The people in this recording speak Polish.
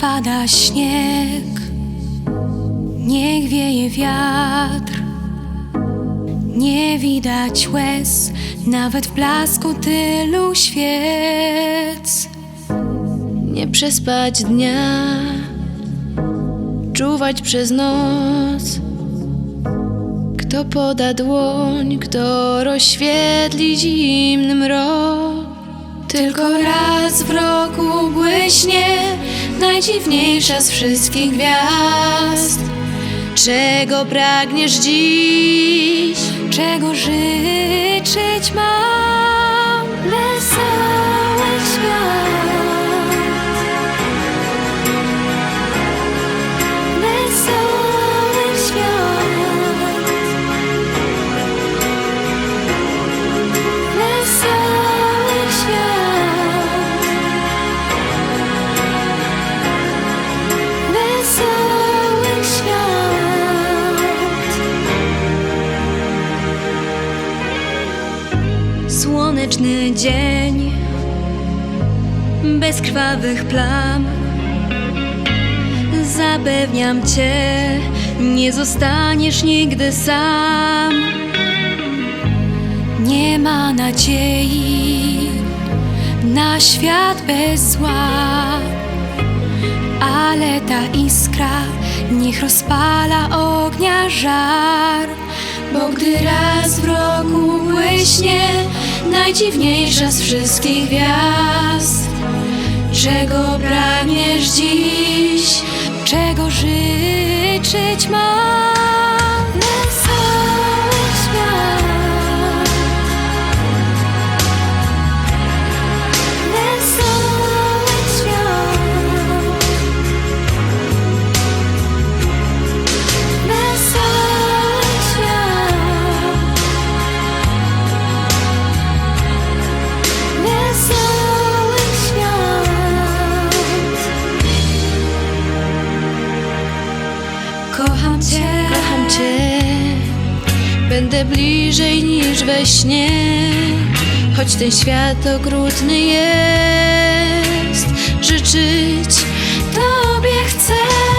Pada śnieg, niech wieje wiatr. Nie widać łez, nawet w blasku tylu świec. Nie przespać dnia, czuwać przez noc. Kto poda dłoń, kto rozświetli zimny mrok. Tylko raz w roku błyśnie najdziwniejsza z wszystkich gwiazd. Czego pragniesz dziś? Czego życzyć? Słoneczny dzień bez krwawych plam. Zapewniam cię, nie zostaniesz nigdy sam. Nie ma nadziei na świat bez zła, ale ta iskra niech rozpala ognia żar. Bo gdy raz w roku błyśnie najdziwniejsza z wszystkich gwiazd, czego pragniesz dziś, czego życzyć mam? Będę bliżej niż we śnie. Choć ten świat okrutny jest, życzyć Tobie chcę.